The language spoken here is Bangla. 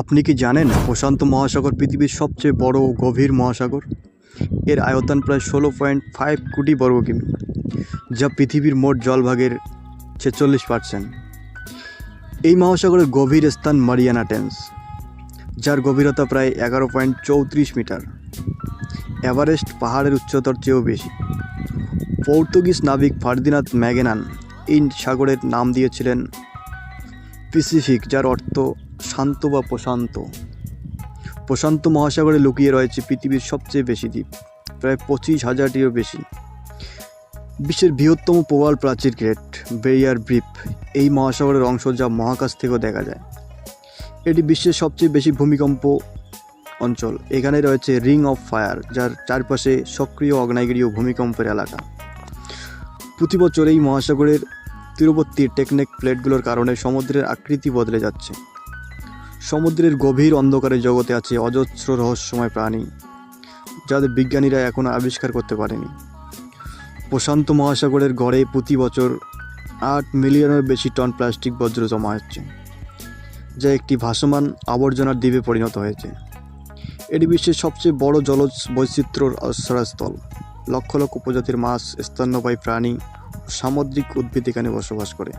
আপনি কি জানেন প্রশান্ত মহাসাগর পৃথিবীর সবচেয়ে বড় ও গভীর মহাসাগর? এর আয়তন প্রায় ষোলো পয়েন্ট ফাইভ কোটি বর্গ কিমি, যা পৃথিবীর মোট জলভাগের ছেচল্লিশ পার্সেন্ট। এই মহাসাগরের গভীর স্থান মারিয়ানা টেন্স, যার গভীরতা প্রায় এগারো পয়েন্ট চৌত্রিশ মিটার। এভারেস্ট পাহাড়ের উচ্চতার চেয়েও বেশি। পর্তুগিজ নাবিক ফার্দিনাথ ম্যাগেনান এই সাগরের নাম দিয়েছিলেন প্যাসিফিক যার অর্থ শান্ত বা প্রশান্ত। প্রশান্ত মহাসাগরে লুকিয়ে রয়েছে পৃথিবীর সবচেয়ে বেশি দ্বীপ, প্রায় পঁচিশ হাজারটিরও বেশি। বিশ্বের বৃহত্তম প্রবাল প্রাচীর গ্রেট বেরিয়ার ব্রিপ এই মহাসাগরের অংশ যা মহাকাশ থেকেও দেখা যায়। এটি বিশ্বের সবচেয়ে বেশি ভূমিকম্প অঞ্চল। এখানে রয়েছে রিং অফ ফায়ার, যার চারপাশে সক্রিয় অগ্নেয়গিরি ও ভূমিকম্পের এলাকা। প্রতি বছর এই মহাসাগরের তীরবর্তী টেকনিক প্লেটগুলোর কারণে সমুদ্রের আকৃতি বদলে যাচ্ছে। সমুদ্রের গভীর অন্ধকারে জগতে আছে অজস্র রহস্যময় প্রাণী, যাদের বিজ্ঞানীরা এখনও আবিষ্কার করতে পারেনি। প্রশান্ত মহাসাগরের গড়ে প্রতি বছর আট মিলিয়নের বেশি টন প্লাস্টিক বজ্র জমা হচ্ছে, যা একটি ভাসমান আবর্জনার দ্বীপে পরিণত হয়েছে। এটি বিশ্বের সবচেয়ে বড় জলজ বৈচিত্র্যর আশ্রয়স্থল। লক্ষ লক্ষ প্রজাতির মাছ, স্তন্যপায়ী প্রাণী ও সামুদ্রিক উদ্ভিদ এখানে বসবাস করে।